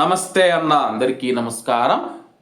నమస్తే అన్న అందరికీ నమస్కారం.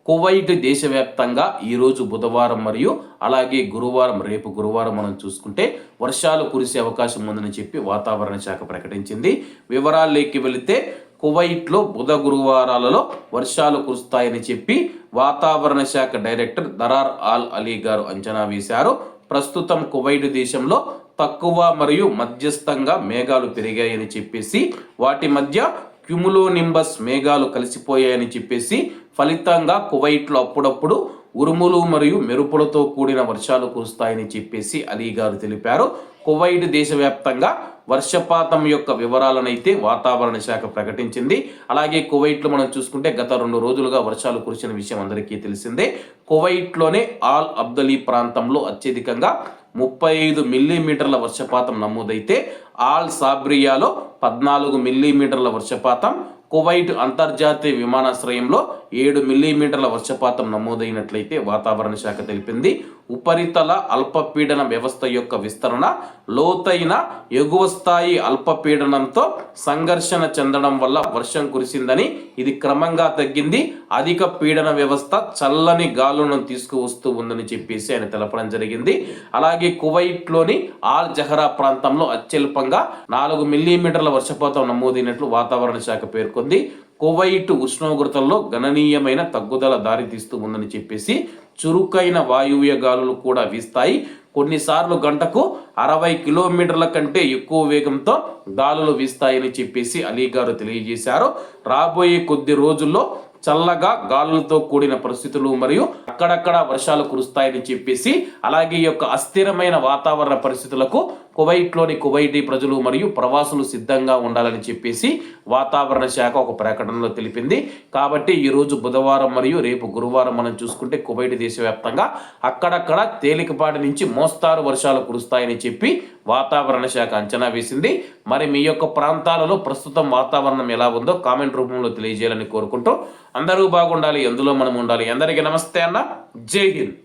కువైట్ దేశవ్యాప్తంగా ఈరోజు బుధవారం మరియు అలాగే గురువారం రేపు గురువారం మనం చూసుకుంటే వర్షాలు కురిసే అవకాశం ఉందని చెప్పి వాతావరణ శాఖ ప్రకటించింది. వివరాల్లోకి వెళితే కువైట్లో బుధ గురువారాలలో వర్షాలు కురుస్తాయని చెప్పి వాతావరణ శాఖ డైరెక్టర్ దరార్ ఆల్ అలీ గారు అంచనా వేశారు. ప్రస్తుతం కువైట్ దేశంలో తక్కువ మరియు మధ్యస్థంగా మేఘాలు పెరిగాయని చెప్పేసి వాటి మధ్య క్యుములోనింబస్ మేఘాలు కలిసిపోయాయని చెప్పేసి ఫలితంగా కువైట్లో అప్పుడప్పుడు ఉరుములు మరియు మెరుపులతో కూడిన వర్షాలు కురుస్తాయని చెప్పేసి అలీ గారు తెలిపారు. కువైట్ దేశవ్యాప్తంగా వర్షపాతం యొక్క వివరాలనైతే వాతావరణ శాఖ ప్రకటించింది. అలాగే కువైట్లో మనం చూసుకుంటే గత రెండు రోజులుగా వర్షాలు కురిసిన విషయం అందరికీ తెలిసిందే. కువైట్లోనే ఆల్ అబ్దలీ ప్రాంతంలో అత్యధికంగా ముప్పై ఐదు మిల్లీమీటర్ల వర్షపాతం నమోదైతే ఆల్ సాబ్రియాలో పద్నాలుగు మిల్లీమీటర్ల వర్షపాతం కువైట్ అంతర్జాతీయ విమానాశ్రయంలో ఏడు మిల్లీమీటర్ల వర్షపాతం నమోదైనట్లయితే వాతావరణ శాఖ తెలిపింది. ఉపరితల అల్పపీడన వ్యవస్థ యొక్క విస్తరణ లోతైన ఎగువ స్థాయి అల్పపీడనంతో సంఘర్షణ చెందడం వల్ల వర్షం కురిసిందని ఇది క్రమంగా తగ్గింది. అధిక పీడన వ్యవస్థ చల్లని గాలులను తీసుకువస్తూ ఉందని చెప్పేసి ఆయన తెలపడం జరిగింది. అలాగే కువైట్లోని ఆల్ జహరా ప్రాంతంలో అత్యల్పంగా నాలుగు మిల్లీమీటర్ల వర్షపాతం నమోదైనట్లు వాతావరణ శాఖ పేర్కొంది. కువైట్ ఉష్ణోగ్రతల్లో గణనీయమైన తగ్గుదల దారితీస్తూ ఉందని చెప్పేసి చురుకైన వాయువ్య గాలులు కూడా వీస్తాయి. కొన్నిసార్లు గంటకు అరవై కిలోమీటర్ల కంటే ఎక్కువ వేగంతో గాలులు వీస్తాయని చెప్పేసి అలీ గారు తెలియజేశారు. రాబోయే కొద్ది రోజుల్లో చల్లగా గాలులతో కూడిన పరిస్థితులు మరియు అక్కడక్కడ వర్షాలు కురుస్తాయని చెప్పేసి అలాగే ఈ యొక్క అస్థిరమైన వాతావరణ పరిస్థితులకు కువైట్లోని కువైటీ ప్రజలు మరియు ప్రవాసులు సిద్ధంగా ఉండాలని చెప్పేసి వాతావరణ శాఖ ఒక ప్రకటనలో తెలిపింది. కాబట్టి ఈరోజు బుధవారం మరియు రేపు గురువారం మనం చూసుకుంటే కువైట్ దేశవ్యాప్తంగా అక్కడక్కడ తేలికపాటి నుంచి మోస్తారు వర్షాలు కురుస్తాయని చెప్పి వాతావరణ శాఖ అంచనా వేసింది. మరి మీ యొక్క ప్రాంతాలలో ప్రస్తుతం వాతావరణం ఎలా ఉందో కామెంట్ రూపంలో తెలియజేయాలని కోరుకుంటూ అందరూ బాగుండాలి ఎందులో మనం ఉండాలి? అందరికీ నమస్తే అన్న. జై హింద్.